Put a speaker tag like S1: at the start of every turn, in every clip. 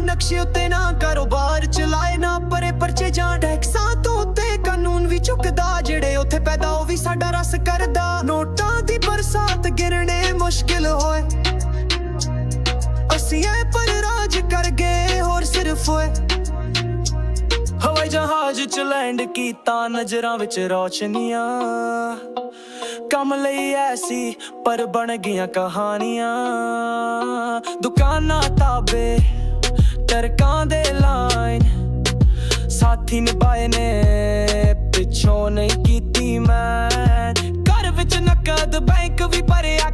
S1: ਨਕਸ਼ੇ ਉੱਤੇ ਨਾ ਕਾਰੋਬਾਰ ਚਲਾਏ, ਨਾ ਪਰੇ ਪਰਚੇ ਜਾਂ ਟੈਕਸਾਂ ਤੋਂ ਕਾਨੂੰਨ ਵੀ ਚੁੱਕਦਾ, ਜਿਹੜੇ ਉੱਥੇ ਪੈਦਾ ਉਹ ਵੀ ਸਾਡਾ ਰਸ ਕਰਦਾ। ਨੋਟਾਂ ਦੀ ਬਰਸਾਤ ਗਿਰਨੇ ਮੁਸ਼ਕਿਲ ਹੋਏ। ਅਸੀਂ ਚ ਲੈਂਡ ਕੀਤਾ ਨਜ਼ਰਾਂ ਵਿੱਚ ਰੌਸ਼ਨੀਆਂ। ਕੰਮ ਲਈ ਐਸੀ ਪਰ ਬਣ ਗਈਆਂ ਕਹਾਣੀਆਂ। ਦੁਕਾਨਾਂ, ਤਾਬੇ, ਤਰਕਾਂ ਦੇ ਲਾਈਨ ਸਾਥੀ ਨਿਭਾਏ ਨੇ। ਪਿੱਛੋਂ ਨਹੀਂ ਕੀਤੀ ਮੈਂ। ਘਰ ਵਿੱਚ ਨਕਦ ਬੈਂਕ ਵੀ ਭਰਿਆ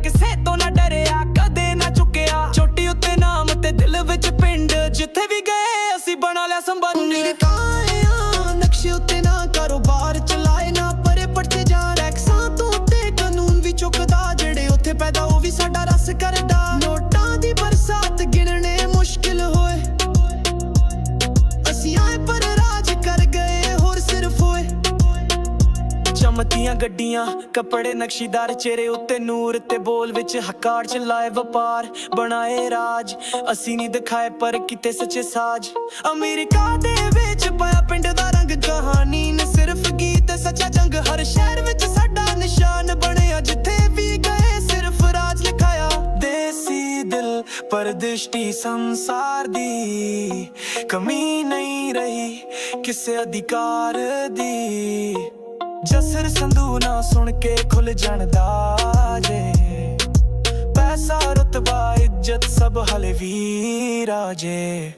S1: ਚਮਕੀਆਂ ਗੱਡੀਆਂ, ਕੱਪੜੇ ਨਕਸ਼ੀਦਾਰ ਚਿਹਰੇ ਉੱਤੇ ਨੂਰ ਤੇ ਬੋਲ ਵਿੱਚ ਹਕਾਰ ਚ ਲਾਏ ਵਪਾਰ, ਬਣਾਏ ਰਾਜ। ਅਸੀਂ ਨਹੀਂ ਦਿਖਾਏ ਪਰ ਕਿਤੇ ਸੱਚੇ ਸਾਜ। ਅਮਰੀਕਾ ਦੇ ਵਿੱਚ ਪਾਇਆ ਪਿੰਡ ਦਾ ਰੰਗ ਕਹਾਣੀ ਨੇ ਸਿਰਫ ਗੀਤ, ਸੱਚਾ ਜੰਗ। ਹਰ ਸ਼ਹਿਰ ਵਿੱਚ ਸਾਡਾ ਨਿਸ਼ਾਨ ਬਣਿਆ, ਜਿੱਥੇ ਵੀ ਗਏ ਸਿਰਫ ਰਾਜ ਲਿਖਾਇਆ। ਦੇਸੀ ਦਿਲ ਪਰ ਦ੍ਰਿਸ਼ਟੀ ਸੰਸਾਰ ਦੀ ਕਮੀ ਨਹੀਂ ਰਹੀ ਕਿਸੇ ਅਧਿਕਾਰ ਦੀ। ਜਸਰ ਸੰਧੂ ਨਾ ਸੁਣ ਕੇ ਖੁੱਲ ਜਾਣਦਾ ਜੇ। ਪੈਸਾ ਰਤਬਾ ਇੱਜ਼ਤ ਸਭ ਹਲੇ ਵੀ ਰਾਜੇ